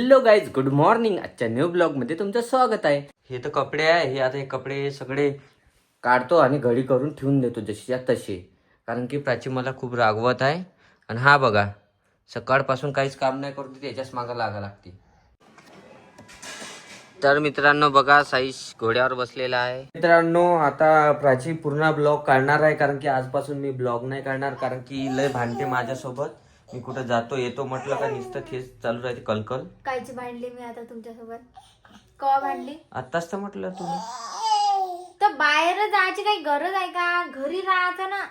Hello guys good morning. आजच्या new ब्लॉगमध्ये तुमचं स्वागत आहे. हे तर कपडे आहे हे आता हे कपडे सगळे काढतो आणि घडी करून ठेवून देतो जशीच्या तशी. कारण की प्राची मला खूप रागवत आहे. आणि हा बघा सकाळपासून काहीच काम नाही करतो त्याच्याच मागं लागा लागते. तर मित्रांनो बघा साईश घोड्यावर बसलेला आहे. मित्रांनो आता प्राची पूर्ण ब्लॉग काढणार आहे कारण की आजपासून मी ब्लॉग नाही काढणार कारण की लय भांडते माझ्यासोबत. मी कुठं जातो येतो म्हटलं का नुसतं तेच चालू राहते कलकल. कायची भांडली मी आता तुमच्यासोबत? कवा भांडली? आत्ताच तर म्हटलं तुम्ही. तर बाहेर जायची काही गरज आहे का? घरी राहायचं ना.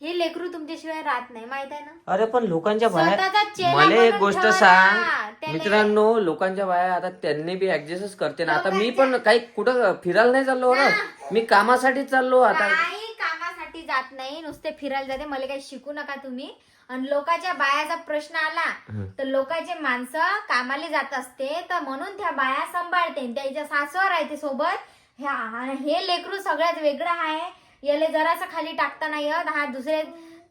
हे लेकरू तुमच्याशिवाय राहत नाही माहीत आहे ना? अरे पण लोकांच्या स्वतःचा बाहेर चेहरा मला एक बनवून गोष्ट ठेवा सांग. त्याला- मित्रांनो लोकांच्या बाया आता त्यांनी बी ऍडजस्टच करते ना. आता मी पण काही कुठं फिरायला नाही चाललो ना. मी कामासाठी चाललो आता. काही कामासाठी जात नाही नुसते फिरायला जाते. मला काही शिकू नका तुम्ही. आणि लोकांच्या बायाचा प्रश्न आला तर लोकांचे माणसं कामाला जात असते तर म्हणून त्या बाया सांभाळते त्याच्या सासवर आहे ते सोबत. ह्या- हे लेकरू सगळ्यात वेगळं आहे. याले जरासं खाली टाकता नाही येत हा दुसरे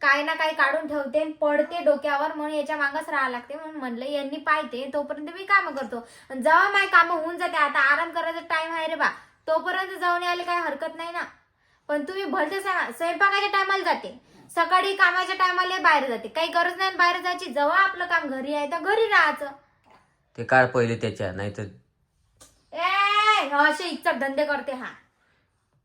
काय ना काय काढून ठेवते पडते डोक्यावर म्हणून याच्या मागच राहावं लागते म्हणून म्हणलं यांनी पाहते तोपर्यंत मी काम करतो. आणि जेव्हा माझी कामं होऊन जाते आता आराम करायचा टाइम आहे रे बा तोपर्यंत जाऊन यायला काही हरकत नाही ना. पण तुम्ही भलते स्वयंपाकाच्या टायमाला जाते. सकाळी कामाच्या टायमाला बाहेर जाते. काही गरज नाही बाहेर जायची. जेव्हा आपलं काम घरी आहे तर घरी राहायचं. ते काढ पहिले त्याच्या नाही तर ए असे इच्छा धंदे करते हा.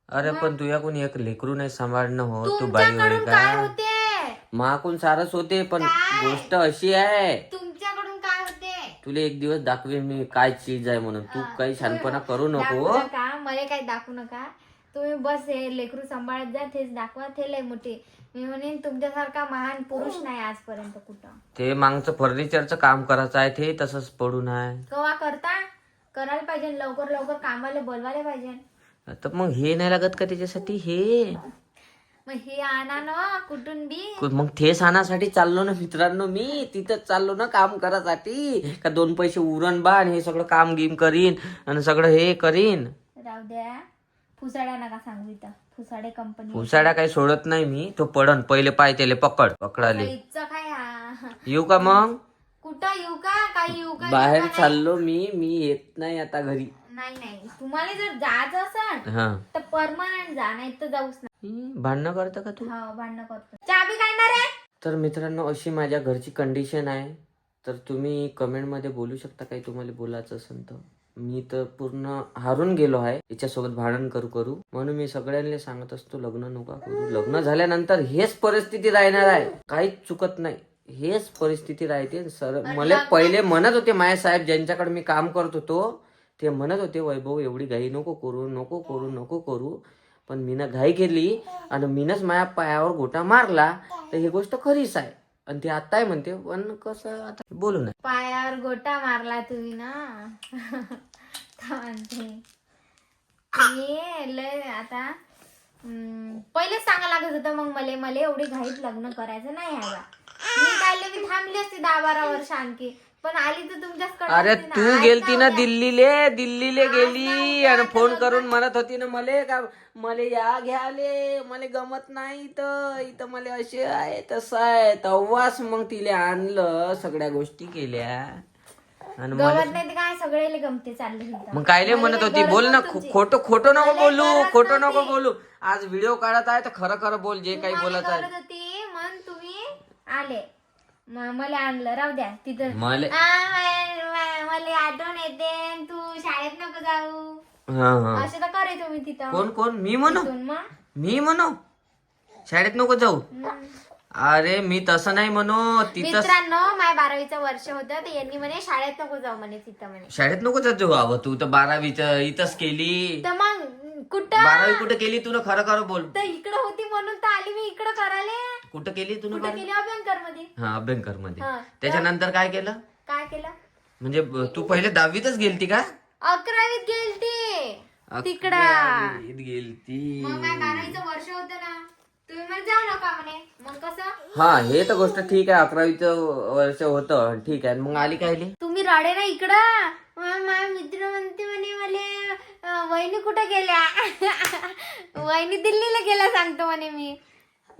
अरे पण तुझ्या कोणी एक लेकरू नाही सांभाळणं हो तू बाई तुमच्याकडून काय का? होते? माकून सारच होते पण काय? गोष्ट अशी आहे. तुमच्याकडून काय होते? तुला एक दिवस दाखवे मी काय चीज आहे म्हणून. तू काही शानपणा करू दाखवू नको नका. मला काही दाखवू नका. तुम्ही बस हे लेकरू सांभाळत जा तेच दाखवा ते लय मोठे. मी म्हणेन तुमच्यासारखा महान पुरुष नाही आजपर्यंत कुठं. ते मागचं फर्निचरचं काम करायचं आहे ते तसंच पडून आहे. कवा करता? करायला पाहिजे लवकर लवकर कामाला बोलवायला पाहिजे. तर मग हे नाही लागत का त्याच्यासाठी? हे. मग हे आणा ना कुठून बी. मग ते सानासाठी चाललो ना मित्रांनो मी. तिथं चाललो ना काम करासाठी का दोन पैसे उरण बा आणि हे सगळं काम गिम करीन आणि सगळं हे करीन. राहू द्या. फुसाड्या नका सांगू इथं. फुसाडे कंपनी काही सोडत नाही मी. तो पडन. पहिले पाय त्याले पकड. पकडाले. इथचं काय हा? येऊ का मग? कुठं येऊ का? काही येऊ का? बाहेर येऊ का चाललो मी. मी येत नाही आता घरी. नाही नाही. तुम्हाला जर जायचं असेल हा. तर परमनंट जा नाही तर जाऊच नाही. भांडणं करतं का तू? हो भांडणं करतो. चाबी काढणार आहे? तर मित्रांनो अशी माझ्या घरची कंडिशन आहे. तर तुम्ही कमेंटमध्ये बोलू शकता काही. तुम्हाला बोलायचं असेल तर. मी तर पूर्ण हारून गेलो आहे. याच्यासोबत भांडण करू करू. म्हणून मी सगळ्यांना सांगत असतो लग्न नका करू. लग्न झाल्यानंतर हेच परिस्थिती राहणार आहे. काहीच चुकत नाही. हेच परिस्थिती राहते. सर मला पहिले म्हणत होते माया साहेब ज्यांच्याकडे मी काम करत होतो ते म्हणत होते वैभव एवढी घाई नको करू नको करू नको करू. पण मीनं घाई केली आणि मीनच माझ्या पायावर गोटा मारला. तर ही गोष्ट खरीच आहे. आणि ती आत्ताय म्हणते पण कसं आता बोलू नये पायावर गोटा मारला तुम्ही ना. म्हणते लय आता हम्म, पहिलेच सांगा लागत होतं मग मले मले एवढी घाईत लग्न करायचं नाही आहे मी काय मी थांबली असते दहा बारा वर्ष आणखी. पण आली तर तुमच्याच अरे तू गेलती ना दिल्लीले दिल्लीले गेली आणि फोन करून म्हणत होती ना मले का मले या घ्याले मले गमत नाही इथं इथं मले असे आहे तसं आहे. तेव्हाच मग तिले आणलं सगळ्या गोष्टी केल्या. आणि मला गवत नाही ते काय सगळे गमते चालले. मग कायले म्हणत होती बोल ना खोटं खोटं नको बोलू खोटं नको बोलू. आज व्हिडिओ काढत आहे तर खरं खरं बोल जे काही बोलत आहे. होती तुम्ही आले. म- मला आणलं राहू द्या तिथं. मले आ, म- म- मला आठवण येते तू शाळेत नको जाऊ. हा हा. असं तर करे तुम्ही तिथं. कोण कोण? मी म्हणू? तिथून मग? मी म्हणू? शाळेत नको जाऊ? अरे मी तसं नाही म्हणू तिथं मित्रांनो माझ्या बारावीचं वर्ष होतं तर यांनी म्हणे शाळेत नको जाऊ म्हणे तिथं म्हणे. शाळेत नको जात जाऊ तू तर बारावीच इथंच केली. तर मग बारावी कुठं केली तू खरं खरं बोल. तर इकडं होती म्हणून तर आली मी इकडं करायला. कुठं केली तू कुठं केली? अभ्यंकरमध्ये हा अभ्यंकरमध्ये हा. त्याच्यानंतर काय केलं? काय केलं? म्हणजे ब- तू पहिले दहावीतच गेलती का? अकरावीत गेलती. तिकडं. गेलती. मग बारावीचं वर्ष होतं ना. तुम्ही मला जाऊ नका म्हणे. मग कसं? हा हे तर गोष्ट ठीक आहे. अकरावीचं वर्ष होतं. ठीक आहे. मग आली काय आली तुम्ही रडे ना इकडं. मग माझा मित्र म्हणते म्हणे मला वहिनी कुठं गेल्या? वहिनी दिल्लीला गेल्या सांगतो म्हणे मी.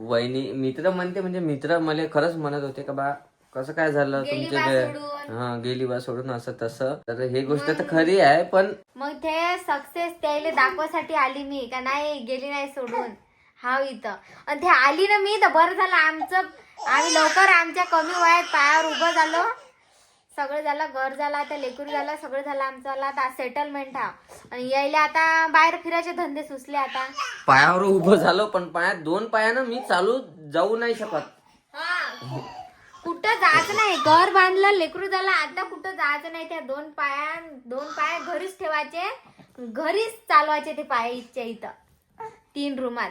वहिनी मित्र म्हणते म्हणजे मित्र मला खरंच म्हणत होते का बा कसं काय झालं गेली तुमचे बा ते- सोडून. हा गेली बा सोडून असं तसं. तर हे गोष्ट तर खरी आहे पण मग ते सक्सेस त्याला दाखवासाठी आली मी का नाही गेली नाही सोडून? हा इथं. आणि ते आली ना मी तर बरं झालं आमचं आम्ही लवकर आमच्या कमी वयात पायावर उभं झालो. सगळं झालं घर झालं आता लेकरू झालं सगळं झालं आमचं आला आता सेटलमेंट हा. आणि यायला आता बाहेर फिरायचे धंदे सुचले आता. पायावर उभं झालो पण पायात दोन पायानं मी चालू जाऊ नाही शकत. हा. कुठं जायचं नाही घर बांधलं लेकरू झालं आता कुठं जायचं नाही त्या दोन पाया दोन पाय घरीच ठेवायचे घरीच चालवायचे ते पाय इथच्या इथं. तीन रूमात.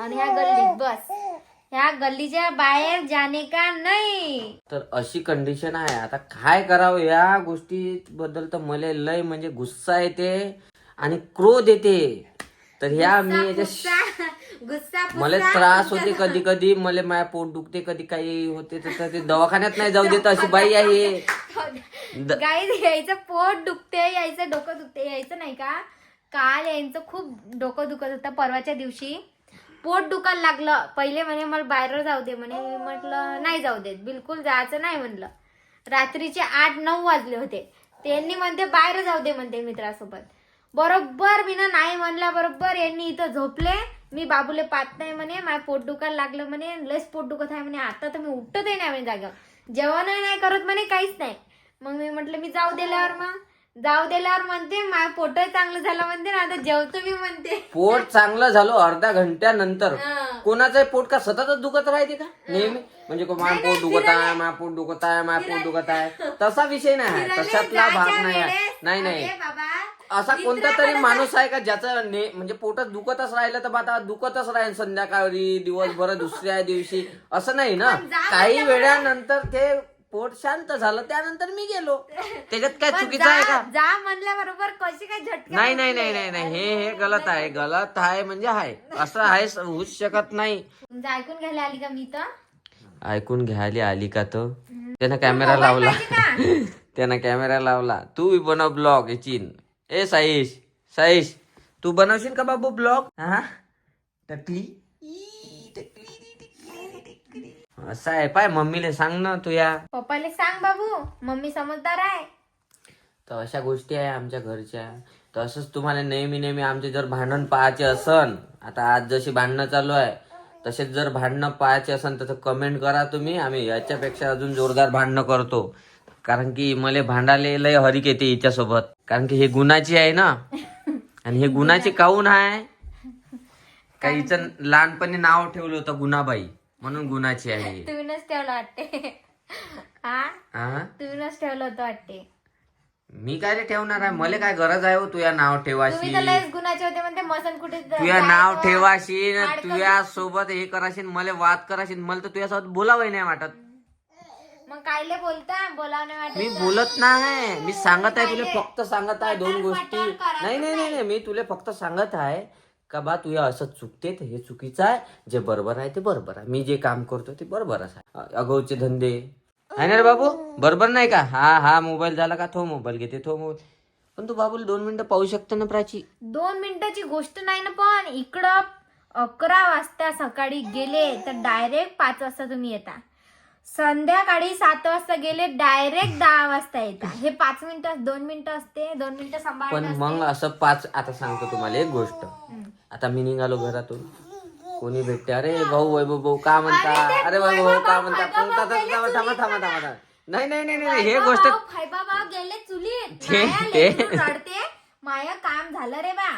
आणि ह्या गल्लीत बस. ह्या गल्लीच्या बाहेर जाणे का नाही? तर अशी कंडिशन आहे. आता काय करावं? या गोष्टी बद्दल तर मला लय म्हणजे गुस्सा येते आणि क्रोध येते. तर ह्या मी याच्या गुस्सा गुस्सा मला पुस्सा. त्रास होते कधी कधी मला माझ्या पोट दुखते कधी काही होते तर ते दवाखान्यात नाही जाऊ देत अशी बाई आहे. द- गाईज यायचं पोट दुखते यायचं डोकं दुखते यायचं नाही का? काल यांचं खूप डोकं दुखत होतं परवाच्या दिवशी. पोट दुखायला लागलं. पहिले म्हणे मला बाहेर जाऊ दे म्हणे. मी म्हटलं नाही जाऊ देत बिलकुल जायचं नाही म्हणलं. रात्रीचे आठ नऊ वाजले होते. त्यांनी म्हणते बाहेर जाऊ दे म्हणते मित्रासोबत. बरोबर मी ना नाही म्हणल्या बरोबर यांनी इथं झोपले. मी बाबूले पाहत नाही म्हणे माझं पोट दुखायला लागलं म्हणे. लयच पोट दुखत आहे म्हणे. आता तर मी उठतही नाही म्हणे जागेवर. जेवणही नाही करत म्हणे. काहीच नाही. मग मी म्हटलं मी जाऊ दिल्यावर मग? जाऊ दिल्यावर म्हणते माझं पोटही चांगलं झालं म्हणते ना आता जेवतो मी म्हणते. पोट चांगलं झालं अर्ध्या घंट्यानंतर. हं. कोणाचं पोट का सततच दुखत राहते का? नेहमी? म्हणजे को माझं पोट दुखत आहे माझं पोट दुखत आहे माझं पोट दुखत आहे. तसा विषय नाही आहे. तशातला भाग नाही आहे. नाही नाही. अरे बाबा असा कोणता तरी माणूस आहे का ज्याचं ने म्हणजे पोटात दुखतच राहिलं तर आता दुखतच राहील संध्याकाळी दिवसभर दुसऱ्या दिवशी. असं नाही ना. काही वेळानंतर ते पोट शांत झालं त्यानंतर मी गेलो. त्याच्यात काय पण चुकीचं आहे जा का? जा म्हणल्याबरोबर कशी काय झटका नाही नाही नाही नाही नाही हे हे गलत आहे गलत आहे म्हणजे आहे. असं आहे होऊच शकत नाही. तुमचं ऐकून घ्यायला आली का मी तर? ऐकून घ्यायला आली का तो त्यानं कॅमेरा लावला. त्यानं कॅमेरा लावला. तू बी बनव ब्लॉग चिन. ए साईश साईश तू बनवशील का बाबू ब्लॉग? हा? टकली? असं आहे पाय मम्मीला सांग ना तू या. पप्पाले सांग बाबू मम्मी समजदार आहे. तर अशा गोष्टी आहे आमच्या घरच्या. तर असंच तुम्हाला नेहमी नेहमी आमचे जर भांडण पाहायचे असन आता आज जशी भांडणं चालू आहे तसेच जर भांडणं पाहायचे असन तर कमेंट करा तुम्ही. आम्ही याच्यापेक्षा अजून जोरदार भांडणं करतो. कारण की मला भांडाले लय हरिक येते हिच्यासोबत. कारण की हे गुणाची आहे ना. आणि हे गुणाचे काऊन आहे? का हिचं लहानपणी नाव ठेवलं होतं गुणाबाई. म्हणून गुणाची आहे. तुम्हीच ठेवलं वाटते. हा हा तुम्हीच ठेवलं होतं वाटते. मी काय रे ठेवणार आहे मला काय गरज आहे हो तुझ्या नाव ठेवाशी. तुम्ही तर लयच गुणाचे होते म्हणते मसन कुठे ज- तुझ्या नाव हाडकं तुझ्या सोबत हे कराशील मला वाद कराशील मला तर तुझ्यासोबत बोलावं नाही वाटत. मग कायले बोलता? बोलावणे मी वाटत. बोलत नाही. मी सांगत आहे तुला फक्त सांगत आहे दोन गोष्टी. नाही नाही नाही नाही मी तुला फक्त सांगत आहे का बा तुझ्या असं चुकते तर हे चुकीचं आहे जे बरोबर आहे ते बरोबर आहे. मी जे काम करतो ते बरोबरच आहे. अ- अगाऊचे धंदे. आहे ना रे बाबू? बरोबर नाही का? हा हा मोबाईल झाला का? तो मोबाईल घेते तो मोबाईल. पण तू बाबूला दोन मिनिटं पाहू शकतो ना प्राची? दोन मिनिटाची गोष्ट नाही ना पण इकडं अकरा वाजता सकाळी गेले तर डायरेक्ट पाच वाजता तुम्ही येता. संध्याकाळी सात वाजता गेले डायरेक्ट दहा वाजता येता हे पाच मिनिटं दोन मिनिटं असते दोन मिनिटं पण सांभाळणं मग असं पाच आता सांगतो तुम्हाला एक गोष्ट. आता मी निघालो घरातून. कोणी भेटते? अरे भाऊ वैभव भाऊ का म्हणता? अरे वैभव भाऊ का म्हणता? थांबा थांबा थांबा थांबा थांबा. नाही नाही नाही नाही हे गोष्ट गेले चुलीत. ते- माया ते- लेकरू रडते. माया काम झालं रे बा.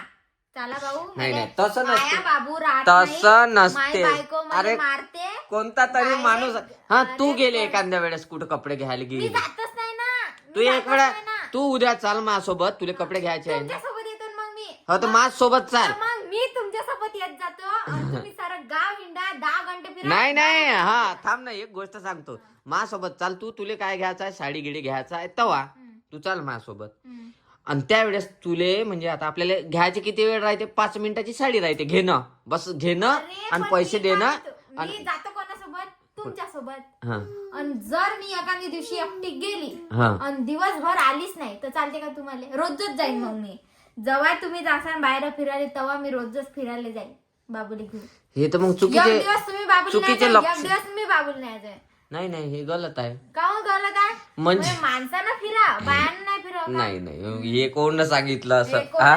भाऊ नाही, नाही, म्हणजे नसते. बाबू राहत तसं नाही. नसते. माय बायको मला अरे, मारते. कोणता तरी माणूस हा तू गेले एखाद्या वेळेस कुठं कपडे घ्यायला मी गेली? जातच नाही ना. तू एक जातच वेळा नाही ना. तू उद्या चाल माझ्यासोबत तुला कपडे घ्यायचे आहे ना. तुमच्यासोबत येतो ना मग मी. हो तर माझ्यासोबत चाल. मग मी तुमच्यासोबत येत जातो आणि तुम्ही सारं गाव हिंडा दहा घंटे फिरा. नाही नाही हा थांब ना एक गोष्ट सांगतो. माझ्यासोबत चाल तू तुले काय घ्यायचं आहे? साडी गिडी घ्यायचा आहे? तवा. तू चाल माझ्यासोबत. हम्म. आणि त्यावेळेस तुले म्हणजे आता आपल्याला घ्यायचे किती वेळ राहते? पाच मिनिटाची साडी राहते. घेणं. बस घेणं आणि पैसे देणं आणि मी जातो कोणासोबत? तुमच्यासोबत. हा. आणि जर मी एखाद्या दिवशी एकटी गेली हा. आणि दिवसभर आलीच नाही तर चालते का तुम्हाला? रोजच जाईन मग मी. जेव्हा तुम्ही जासान बाहेर फिरायला तेव्हा मी रोजच फिरायला जाईन. बाबुली घेऊन. हे तर मग एक चुकीचे दिवस तुम्ही बाबुली नाही चुकीचे जाईन, लक्ष. एक दिवस मी बाबुली नाही जाईन नाही नाही हे गलत आहे. का हो गलत आहे? म्हणजे म्हणजे माणसानं फिरा बायांना नाही फिरव नाही नाही हे कोण सांगितलं असं? हे हा?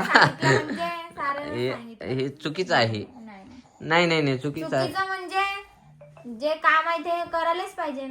म्हणजे? हे चुकीचं आहे. नाही, नाही. नाही नाही नाही चुकीचं आहे. चुकीचं म्हणजे जे काम आहे ते करायलाच पाहिजे.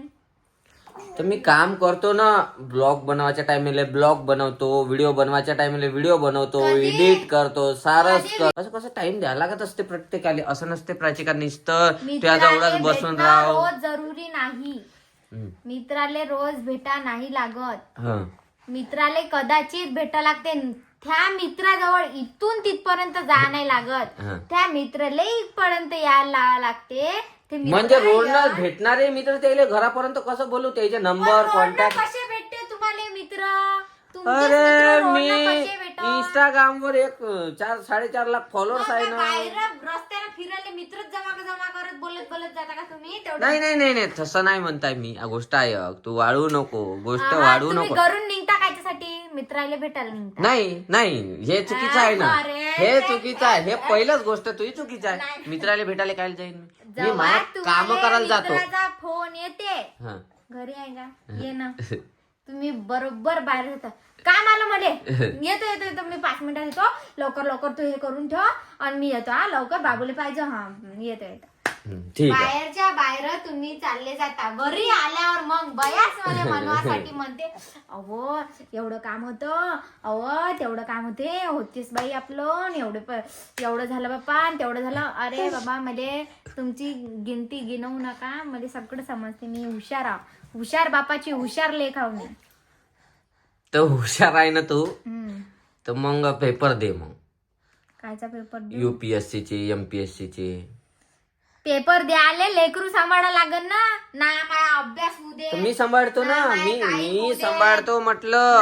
तर मी काम करतो ना ब्लॉग बनवायच्या टाइमला ब्लॉग बनवतो व्हिडिओ बनवायच्या टाइमला व्हिडिओ बनवतो एडिट करतो सारच कर असं कसं टाइम द्यायला लागत असते प्रत्येकाला? असं नसते प्राचिका नुसतं मित्राले जवळच बसून राह रोज जरुरी नाही. हम्म. मित्राले रोज भेटा नाही लागत. हं. मित्राले कदाचित भेटा लागते. त्या मित्राजवळ इथून तिथपर्यंत जा नाही लागत. हं. त्या मित्राले इथपर्यंत यायला लावा लागते. ते मित्र म्हणजे या- भेटणारे मित्र त्याला घरापर्यंत कसं बोलू? त्याचे पण नंबर रोडनं कॉन्टॅक्ट कसे भेटते तुम्हाला मित्र? तुमचेच अरे रोडनं मी कसे भेटत? इंस्टाग्राम वर एक चार साडेचार लाख फॉलोअर्स आहे ना. रस्त्याला फिरायला मित्रच जमा जमा करत बोलत बोलत जाता का तुम्ही? तेवढं नाही नाही नाही नाही तसं नाही म्हणताय मी. आ, गोष्ट आहे. तू वाढवू नको. गोष्ट हा, वाढवू तुम्ही नको. घरून निघता कायच्यासाठी मित्राला भेटायला निघता. नाही नाही हे चुकीचं आहे ना. अरे, हे चुकीचं आहे. हे पहिलंच गोष्ट तुझी चुकीचं आहे. मित्राला भेटायला काय जाईन मी? मी जेव्हा माझ्या काम तुम्हाला करायला जातो. मित्राचा फोन येते. हा. घरी आहे का? ये ना. तुम्ही बरोबर बाहेर जाता. काम आलं मध्ये येतो येतो येतो मी पाच मिनिटात येतो लवकर लवकर तू हे करून ठेव आणि मी येतो हा. लवकर बाबूला पाहिजे हा. येतो येतो. हम्म, ठीक आहे. बाहेरच्या बाहेर तुम्ही चालले जाता. घरी आल्यावर मग बयाच मला म्हणवासाठी म्हणते अहो एवढं काम होतं. अहो तेवढं काम होते. होतीस बाई आपलं एवढं प- एवढं झालं बाप्पा आणि तेवढं झालं. अरे बाबा मध्ये तुमची गिनती गिनवू नका. मध्ये सगळं समजते. मी हुशार आहो. हुशार बापाची हुशार लेख आहो मी. तर हुशार आहे ना तू? हम्म. तर मग पेपर दे मग. कायचा पेपर युपीएससी चे एमपीएससी चे. पेपर द्यायला लेकरू सांभाळा लागन ना? ना माझा अभ्यास होऊ दे. तर मी सांभाळतो ना. नाही, मी मी दे. सांभाळतो म्हटलं.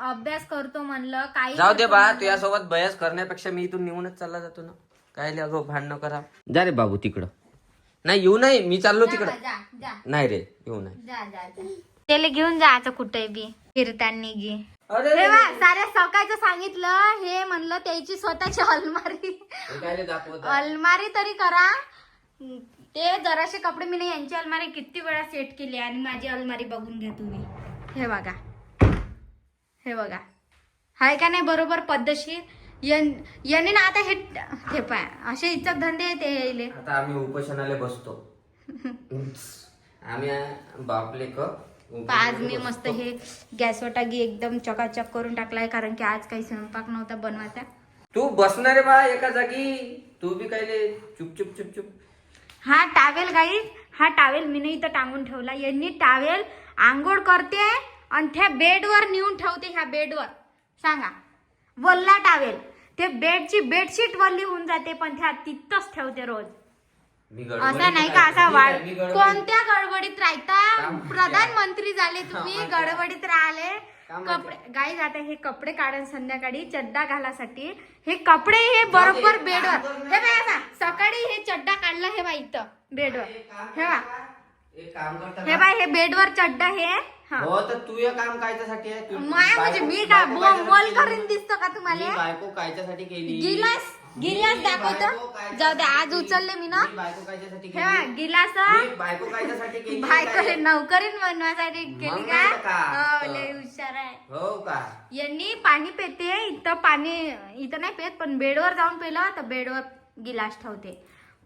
अभ्यास करतो म्हणलं काही जाऊ दे बा म्हणलं. तुझ्यासोबत बयास करण्यापेक्षा मी इथून निघूनच चालला जातो ना. काय अगो भांडणं करा. जा रे बाबू तिकडं. नाही येऊ नाही. मी चाललो तिकडं. बा, जा जा. नाही रे येऊ नाही. जा जा जा. त्याला घेऊन जायचं कुठे बी. फिरताना गी अरे बा साऱ्या सकाळचं सांगितलं हे म्हणलं त्याची स्वतःची अलमारी. दाखवत? अलमारी तरी करा. ते जराशे कपडे मी यांची अलमारी किती वेळा सेट केली आणि माझी अलमारी बघून घ्या तुम्ही. हे बघा. हे बघा. हाय का नाही? बरोबर पद्धतशीर. यन- याने ना आता हे हे पाय असे इच्छक धंदे हे यायले. आता आम्ही उपोषणाला बसतो. आम्ही बापले क आज मी मस्त हे गॅसवर टाकी एकदम चकाचक करून टाकलाय कारण की आज काही स्वयंपाक नव्हता बनवायचा. तू बसणार बा एका जागी. तू बी काय चुप चुप चुप चुप. हा टावेल गाई हा टावेल मी इथं टांगून ठेवला. यांनी टावेल आंघोळ करते आणि त्या बेडवर नेऊन ठेवते ह्या बेडवर. सांगा. वल्ला टावेल ते बेडची बेडशीट वल्ली होऊन जाते पण त्या तिथंच ठेवते रोज. असा नाही का असा वाढ कोणत्या गडबडीत राहता? काम- प्रधानमंत्री झाले तुम्ही कामाच्या- गडबडीत राहिले. कामाच्या- कपडे गाई जाते हे कपडे काढून संध्याकाळी चड्डा घालासाठी. हे कपडे हे बरोबर बेडवर. हे बाय बा सकाळी हे चड्डा काढला हे बा इथं बेडवर. हे बा हे बाय हे बेडवर चड्डा हे हा. तू हे काम कायच्यासाठी म्हणजे मी काय कायच्यासाठी करीन? दिसतो का तुम्हाला? बायको कायच्यासाठी केली? गिलास गिलास दाखवतो. जाऊ दे आज? उचलले मी ना. हे गिलास बायको कायच्यासाठी केली? बायको काय? नोकरीन बनवासाठी केली मग का? नाही तर का? हो, लय हुशार आहे. हो का? यांनी पाणी पेते इथं पाणी इथं नाही पेत पण बेडवर जाऊन पेलं तर बेडवर गिलास ठेवते.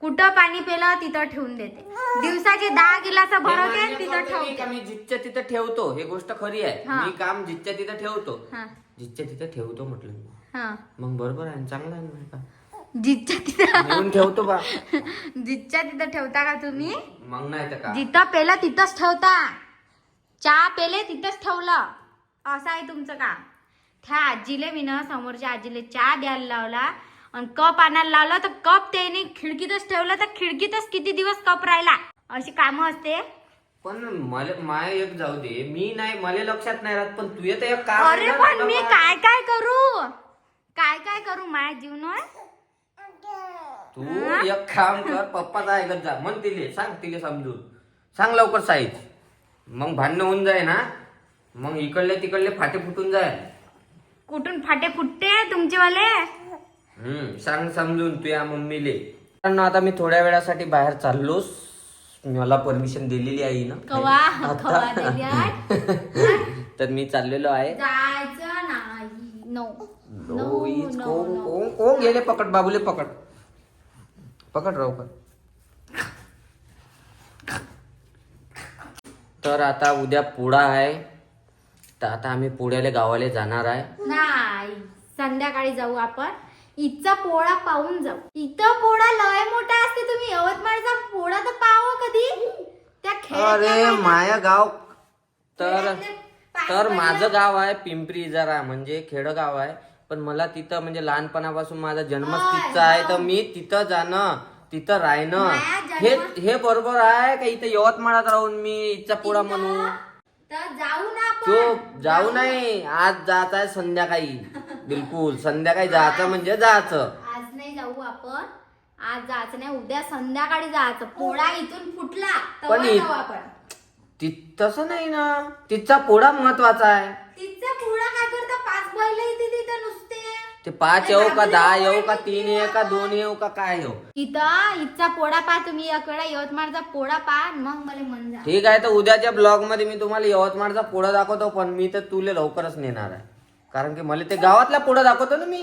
कुठं पाणी पेलं तिथं ठेवून देते. दिवसाचे दहा गिलास हे भरवते तिथं ठेवते. मी जिथच्या तिथं ठेवतो? हे गोष्ट खरी आहे. हा. मी काम जिथच्या तिथं ठेवतो. हा. जिथच्या तिथं ठेवतो म्हटलं. हा. मग बरोबर आहे चांगलं आहे का? जिथच्या तिथं. ठेवतो बा जिथच्या तिथं ठेवता का तुम्ही? मग नाही तर का? जिथं पेलं तिथंच ठेवता. चहा पेले तिथंच ठेवलं. असं आहे तुमचं काम. त्या आजीले मी ना समोरच्या आजीले चहा द्यायला लावला. आणि कप आणायला लावला तर कप त्याने खिडकीतच ठेवला तर खिडकीतच किती दिवस कप राहिला? अशी कामं असते. पण मला माय एक जाऊ दे. मी नाही मला लक्षात नाही राहत पण तू येत एक काम अरे पण मी काय काय करू? काय काय करू माझ्या जीवनावर तू एक काम कर पप्पाचा ऐकत जा. म्हण तिले सांग तिले समजून. सांग लवकर साईज. मग भांडणं होऊन जाय ना मग इकडले तिकडले फाटे फुटून जाय कुठून फाटे फुटते तुमचेवाले? हम्म सांग समजून तुझ्या मम्मीले. मित्रांनो, आता मी थोड्या वेळासाठी बाहेर चाललोस. मला परमिशन दिलेली आहे ना. कवा? कवा दिली आहे? तर मी चाललेलो आहे. जायचं नाही. नो नो गेले पकड? बाबूले पकड. पकड राव पण तर आता उद्या पुढा आहे. तर आता आम्ही पुण्याला गावाला जाणार आहे. नाही संध्याकाळी जाऊ आपण. इथचा पोळा पाहून जाऊ. इथं पोळा लय मोठा असते तुम्ही. यवतमाळचा पोळा तर पाहो कधी? त्या अरे मैदानात- माया गाव. तर तर माझं गाव आहे पिंपरी जरा म्हणजे खेडगाव आहे. पण मला तिथं म्हणजे लहानपणापासून माझा जन्मच होय, तिथं आहे. तर मी तिथं जाणं तिथं राहणं जन्म- हे हे बरोबर आहे का इथं यवतमाळात राहून मी इथचा पुढा म्हणू तर जाऊ ना आपण. चुप जाऊ नाही. आज जायचं आहे संध्याकाळी. बिलकुल संध्याकाळी जायचं म्हणजे जायचं. आज नाही जाऊ आपण. आज जायचं नाही उद्या संध्याकाळी जायचं. पोळा इथून फुटला पण तेव्हा इ- जाऊ आपण. ति तसं नाही ना. तिथचा पोळा महत्त्वाचा आहे. तिचा पोळा काय करता? पाच बैल तिथं नुसते. ते पाच येऊ का दहा येऊ का तीन येऊ का दोन येऊ का काय येऊ? इथं इथचा पोळा पा तुम्ही वेळा यवतमाळचा पोळा पा मग मला मन जा ठीक आहे तर उद्याच्या ब्लॉगमध्ये मी तुम्हाला यवतमाळचा पोळा दाखवतो पण मी तर तुले लवकरच नेणार आहे. कारण की मला ते गावातला पोळा दाखवतो ना मी.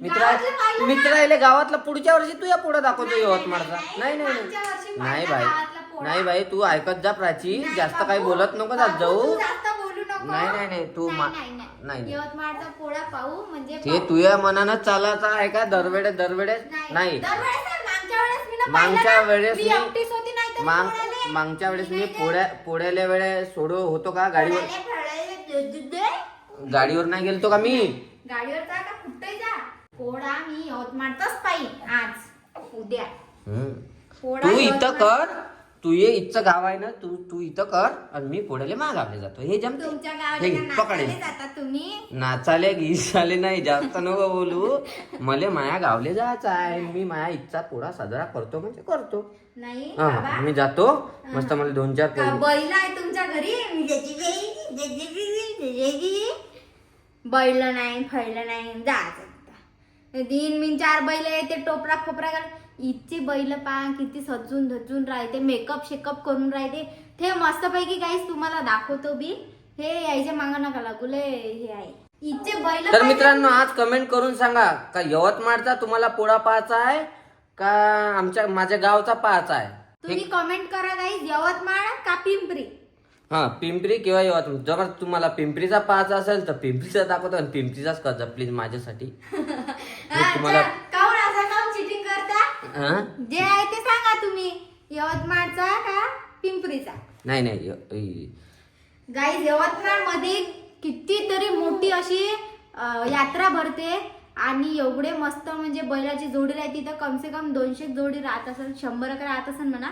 मित्र गावातलं पाहिलं मित्र राहिले गावातला पुढच्या वर्षी तू या पोळा दाखवतो यवतमाळचा. नाही, नाही नाही पाहिलं बाई. नाही बाई तू ऐकत जा प्राची. जास्त काही बोलत नको जात जाऊ. नाही, नाही, नाही, तू मा- नाही, नाही, नाही, नाही. यवतमाळचा पोळा पाहू म्हणजे ते पाहू. तुझ्या मनानं चालायचा आहे का दरवेळे दरवेळेस नाही दरवेळेस नाही, मागच्या वेळेस मी ना मागच्या पाहिलं ना, वेळेस मी मी- एकटीच होती नाही तर माग पोळाले. मागच्या वेळेस मी. पोळ्या पोळ्याल्या वेळेस सोडो होतो का गाडीवर दे. गाडीवर नाही गेलतो का मी गाडीवर जा का कुठे जा पोळा मी यवतमाळचाच पाहिजे आज उद्या हम्म. पोळा तू इथं यवतमाळ- कर तू ये इथचं गाव आहे ना तू तू इथं कर आणि मी पुढे मागावले जातो. हे जमते? तुमच्या हे घे. नाचायला तुम्ही? नाचाले गीसाले नाही जास्त नको बोलू. मले माया गावले जायचं आहे. मी माया इच्छा पोळा साजरा करतो म्हणजे करतो. नाही हा बाबा. मी जातो. मस्त मला दोन चार का बैल आहे तुमच्या घरी. बैल नाही फैल नाही जायचं तीन मिन चार बैल आहे ते टोपरा फोपरा कर इथचे बैल पा किती सजून धजून राहते मेकअप शेकअप करून राहते. ते मस्तपैकी काहीच तुम्हाला दाखवतो बी हे यायचे मागं नका लागू लय हे आहे. इथचे बैल तर मित्रांनो आज कमेंट करून सांगा का यवतमाळचा तुम्हाला पोळा पाहायचा आहे का आमच्या माझ्या गावचा पाहायचा आहे? तुम्ही कमेंट करा काही यवतमाळ का पिंपरी? हा पिंपरी किंवा यवतमाळ जर तुम्हाला पिंपरीचा पाहायचा असेल तर पिंपरीचा दाखवतो आणि पिंपरीचाच करजा प्लीज माझ्यासाठी. तुम्हाला- चा- काहून असं काहून चिटिंग करता हा? जे आहे ते सांगा तुम्ही. यवतमाळचा का पिंपरीचा? नाही नाही गाईज यवतमाळमध्ये कितीतरी मोठी अशी अं, यात्रा भरते आणि एवढे मस्त म्हणजे बैलाची जोडी राहते. तर कमसे कम दोनशे जोडी राहत असेल शंभर एक राहत असेल म्हणा.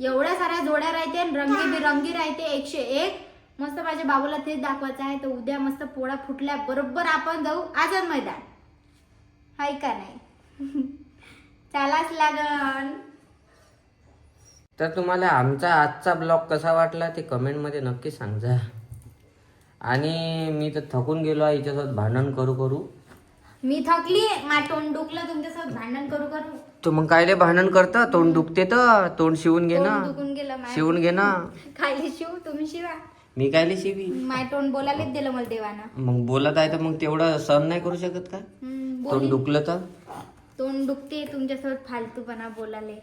एवढ्या साऱ्या जोड्या राहते आणि रंगीबिरंगी राहते. एकशे एक. मस्त माझ्या बाबूला तेच दाखवायचं आहे. तर उद्या मस्त पोळा फुटल्या बरोबर आपण जाऊ आझाद मैदान. हाय का नाही? चालाच लागन. तर तुम्हाला आमचा आजचा ब्लॉग कसा वाटला ते कमेंटमध्ये नक्की सांगा. आणि मी तर थकून गेलो आहे हिच्यासोबत भांडण करू करू. मी थकली मा तोंड दुखलं तुमच्यासोबत भांडण करू करू. तू मग कायले भांडण करतं? तोंड दुखते तर? तोंड शिवून घे ना. तोंड दुखून गेलं माय शिवून घे ना. खाली शिव? तुम्ही शिवा. मी कायले शिवी? माय तोंड बोलायलाच दिलं मला देवानं. मग बोलत आहे तर मग तेवढं सहन नाही करू शकत हम्म, तोंड दुखलं तर? तोंड दुखते तुमच्यासोबत फालतूपणा बोलाले.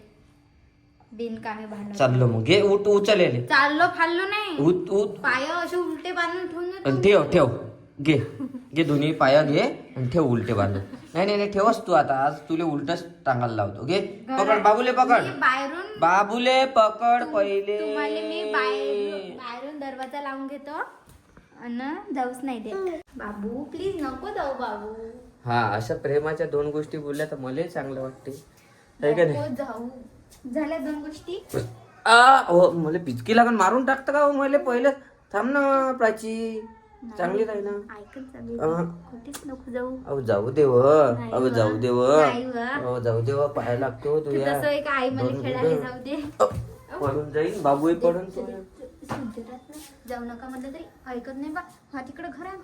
बिनकामी भांडण. चाललो मग. घे उठ उचलेले चाललो फाललो नाही. उठ उठ. पाय असे उलटे बांधून ठेवून. आणि ठेव ठेव. घे. घे दोन्ही पाया घे. आणि ठेव उलटे बांधून. नाही नाही नाही ठेवच तू आता. आज तुले उलटच टांगायला लावतो. घे. पकड बाबूले पकड. मी बाहेरून बाबूले पकड पहिले. तुम्हाला मी बाहेरून बाहेरून दरवाजा लावून घेतो. आणि जाऊच नाही देत. बाबू प्लीज नको जाऊ बाबू. हा अशा प्रेमाच्या दोन गोष्टी बोलल्या तर मलाही चांगलं वाटते है का नाही नको जाऊ झाल्या दोन गोष्टी आ, हो मला पिचकी लागून मारून टाकतं का हो मला पहिले थांब ना प्राची चांगली राही ना ऐकत चालू अं. कुठेच नको जाऊ अहो जाऊ दे व नाही अहो व. जाऊ दे व नाही व. अहो जाऊ दे व पाया लागतो ते तुझ्या तसं एक आई मला दोन खेळायला मुलं. जाऊ दे अ, पडून जाईल बाबूही पडून जाऊ नका म्हटलं तरी ऐकत नाही बा हा तिकडे घरात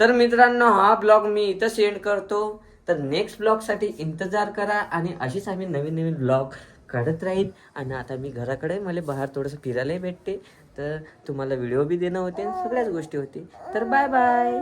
तर मित्रांनो हा ब्लॉग मी इथं सेंड करतो. तर नेक्स्ट ब्लॉगसाठी इंतजार करा आणि अशीच आम्ही नवीन नवीन ब्लॉग काढत राहीन आणि आता मी घराकडे मला बाहेर थोडंसं फिरायलाही भेटते. तर तुम्हाला व्हिडिओ बी देणं होते आणि सगळ्याच गोष्टी होते. तर बाय बाय